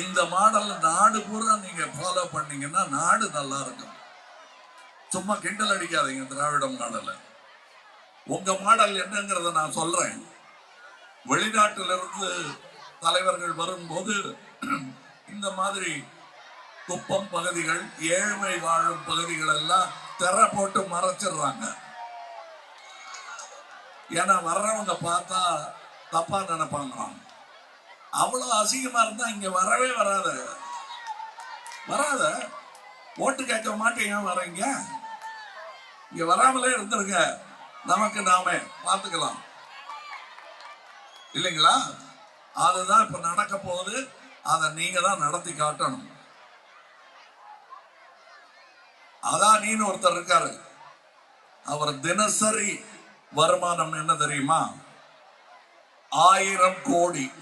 இந்த மாடல் நாடு பூரா நீங்க ஃபாலோ பண்ணீங்கன்னா நாடு நல்லா இருக்கும். சும்மா கிண்டல் அடிக்காதீங்க திராவிட மாடலை. உங்க மாடல் என்னங்கிறத நான் சொல்றேன். வெளிநாட்டிலிருந்து தலைவர்கள் வரும்போது இந்த மாதிரி குப்பம் பகுதிகள் ஏழ்மை வாழும் பகுதிகள் எல்லாம் திற போட்டு மறைச்சிடுறாங்க. ஏன்னா வர்றவங்க பார்த்தா தப்பா நினைப்பாங்க அவ்வளவு அசிங்கமா இருந்தா இங்க வரவே வராத. வராத? ஓட்டு கேட்க மாட்டேங்க வரீங்க? இங்க வராமலே இருந்துருங்க. நமக்கு நாமே பார்த்துக்கலாம். இல்லைங்களா? அதுதான் இப்ப நடக்க போகுது. அதை நீங்க தான் நடத்தி காட்டணும். அதான் நீன்னு ஒருத்தர் இருக்காரு. அவர் தினசரி வருமானம் என்ன தெரியுமா? ஆயிரம் கோடி.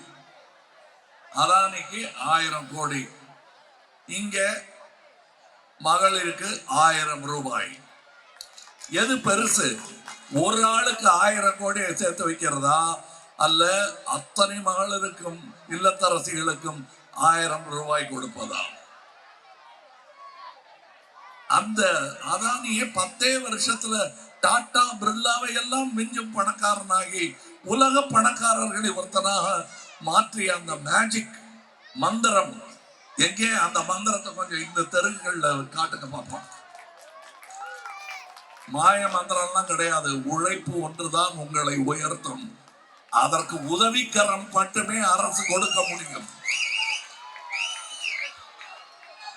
அதானிக்கு ஆயிரம் கோடி. இங்க மகளிருக்கு ஆயிரம் ரூபாய். எது பெருசு? ஒரு ஆளுக்கு ஆயிரம் கோடியை சேர்த்து வைக்கிறதா? அல்ல அத்தனை மகளிருக்கும் இல்லத்தரசிகளுக்கும் ஆயிரம் ரூபாய் கொடுப்பதா? அந்த அதானியே பத்தே வருஷத்துல டாடா பிர்லாவை எல்லாம் மிஞ்சும் பணக்காரனாகி உலக பணக்காரர்களை ஒருத்தனாக மாற்றிய அந்த மேஜிக் மந்திரம். எங்கே? அந்த மந்திரத்தை கொஞ்சம் இந்த தெருக்கள்ல காட்டுங்க பார்ப்போம் மாய மந்திரம்லாம் கிடையாது. உழைப்பு ஒன்றுதான் உங்களை உயர்த்தும். அதற்கு உதவிக்கரம் மட்டுமே அரசு கொடுக்க முடியும்.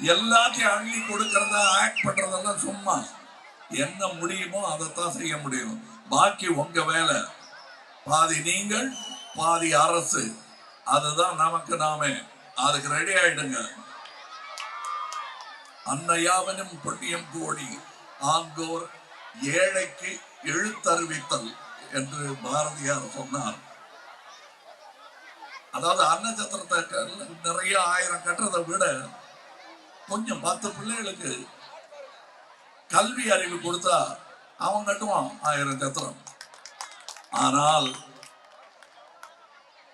எல்லாத்தையும் அள்ளி கொடுக்கறதா ஆக்ட் பண்றதெல்லாம் சும்மா. என்ன முடியுமோ அதைத்தான் செய்ய முடியும். பாக்கி உங்க வேலை. பாதி நீங்கள் பாதி அரசு. அதுதான் நமக்கு நாமே. அதுக்கு ரெடி ஆயிடுங்க. அன்னையாவனும் புண்ணியம் கோடி ஆங்கோர் ஏழைக்கு எழுத்தறிவித்தல் என்று பாரதியார் சொன்னார். அதாவது அன்னச்சத்திரத்தை க- நிறைய ஆயிரம் கட்டுறதை விட கொஞ்சம் பத்து பிள்ளைகளுக்கு கல்வி அறிவு கொடுத்தா அவன் கட்டுவான் ஆயிரம் சத்திரம். ஆனால்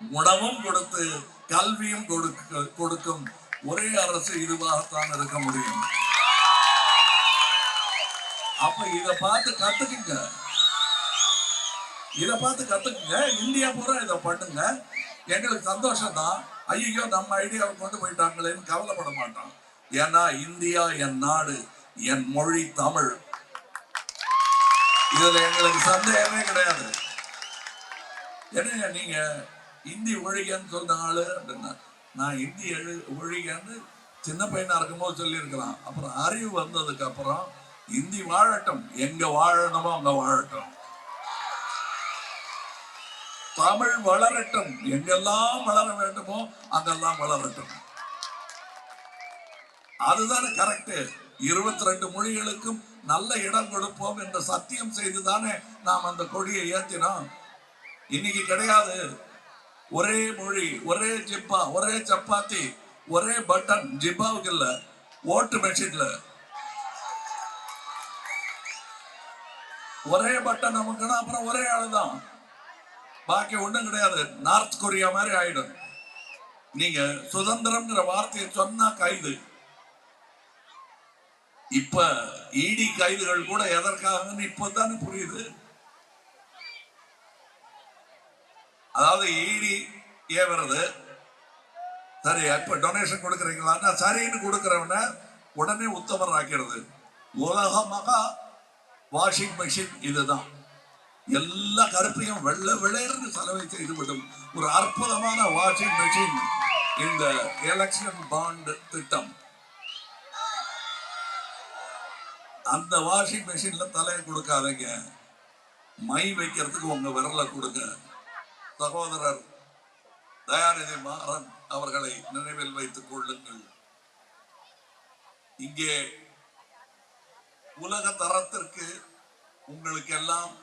உணவும் கொடுத்து கல்வியும் கொடுக்க கொடுக்கும் ஒரே அரசு இதுவாகத்தான் இருக்க முடியும். அப்ப இத பார்த்து கத்துக்குங்க. இத பார்த்து கத்துக்குங்க. இந்தியா பூரா இத பண்ணுங்க. எங்களுக்கு சந்தோஷம் தான் ஐயோ நம்ம ஐடியாவை கொண்டு போயிட்டாங்களேன்னு கவலைப்பட மாட்டோம். ஏன்னா இந்தியா என் நாடு என் மொழி தமிழ். இதுல எங்களுக்கு சந்தேகமே கிடையாது. என்னங்க நீங்க இந்தி ஒழிகன்னு சொன்ன ஆளு அப்படின்னா நான் இந்தி எழு ஒழிகன்னு சின்ன பையனா இருக்கும்போது சொல்லியிருக்கலாம். அப்புறம் அறிவு வந்ததுக்கு அப்புறம் இந்தி வாழட்டும். எங்க வாழணுமோ அங்க வாழட்டும். தமிழ் வளரட்டும். எங்கெல்லாம் வளர வேண்டுமோ அங்கெல்லாம் வளரட்டும். அதுதானே கரெக்ட் இருபத்தி ரெண்டு மொழிகளுக்கும் நல்ல இடம் கொடுப்போம் என்று சத்தியம் செய்துதானே நாம் அந்த கொடியை ஏத்தினோம். இன்னைக்கு கிடையாது. ஒரே மொழி ஒரே ஜிப்பா ஒரே சப்பாத்தி ஒரே பட்டன் ஜிப்பாவுக்கு இல்ல ஓட்டு மெஷின்ல. ஒரே பட்டன் நமக்குன்னா அப்புறம் ஒரே ஆளுதான். பாக்கி ஒண்ணும் கிடையாது. நார்த் கொரியா மாதிரி ஆயிடும். நீங்க சுதந்திரம்ங்கிற வார்த்தையை சொன்னா கைது. இப்ப இடி கைதுகள் கூட எதற்காகன்னு இப்பதானே புரியுது. அதாவது ஈடி ஏவுறது சரி இப்ப டொனேஷன் கொடுக்குறீங்களான்னா சரின்னு கொடுக்கறவன உடனே உத்தமர் ஆக்கிறது உலகமாக வாஷிங் மிஷின் இதுதான். எல்லா கருப்பையும் வெள்ளை வெள்ளையர்னு செலவை செய்துவிடும் ஒரு அற்புதமான வாஷிங் மிஷின் இந்த எலெக்ஷன் பாண்ட் திட்டம். அந்த வாஷிங் மிஷின்ல தலையை கொடுக்காதீங்க. மை வைக்கிறதுக்கு உங்க விரலை கொடுங்க. சகோதரர் தயாநிதி மாறன் அவர்களை நினைவில் வைத்துக் கொள்ளுங்கள். இங்கே உலக தரத்திற்கு உங்களுக்கு எல்லாம்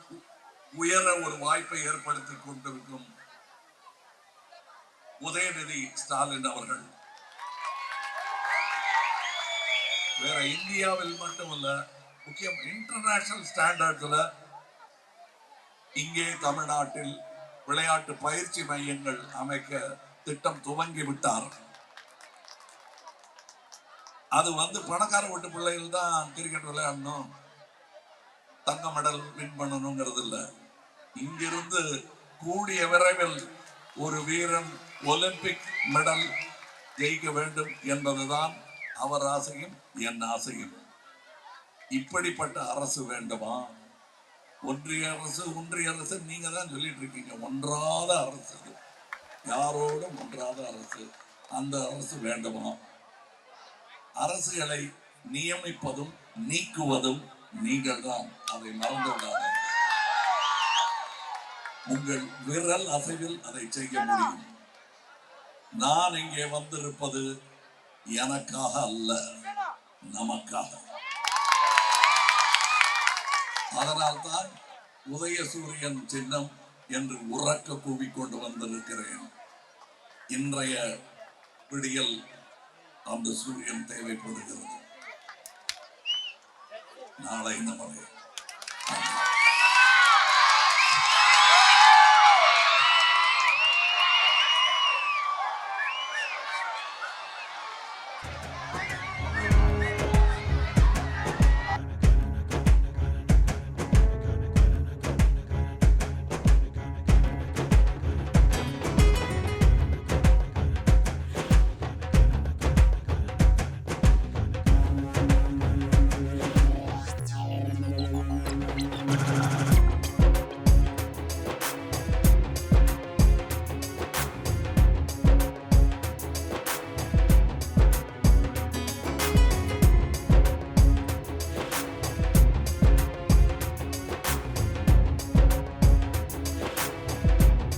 உயர ஒரு வாய்ப்பை ஏற்படுத்தி கொண்டிருக்கும் உதயநிதி ஸ்டாலின் அவர்கள். வேற இந்தியாவில் மட்டுமல்ல முக்கியம் இன்டர்நேஷனல் ஸ்டாண்டர்ட்ல இங்கே தமிழ்நாட்டில் விளையாட்டு பயிற்சி மையங்கள் அமைக்க திட்டம் துவங்கி விட்டார். அது வந்து பணக்கார வீட்டு பிள்ளைகள் தான் கிரிக்கெட் விளையாடணும். தங்க மெடல் வின் பண்ணணுங்கிறது இல்லை இங்கிருந்து கூடிய விரைவில் ஒரு வீரன் ஒலிம்பிக் மெடல் ஜெயிக்க வேண்டும் என்பதுதான் அவர் ஆசையும் என் ஆசையும். இப்படிப்பட்ட அரசு வேண்டுமா? ஒன்றிய அரசு ஒன்றிய அரசு நீங்க தான் சொல்லிட்டு இருக்கீங்க ஒன்றாத அரசு. யாரோடும் ஒன்றாத அரசு? அந்த அரசு வேண்டுமா? அரசுகளை நியமிப்பதும் நீக்குவதும் நீங்கள் தான் அதை மறந்து விடாதீர்கள். உங்கள் விரல் அசைவில் அதை செய்ய முடியும். நான் இங்கே வந்திருப்பது எனக்காக அல்ல நமக்காக. அதனால்தான் உதயசூரியன் சின்னம் என்று உறக்க கூவிக்கொண்டு வந்திருக்கிறேன் இன்றைய விடியல் அந்த சூரியன் தேவைப்படுகிறது. நாளை நமக்கு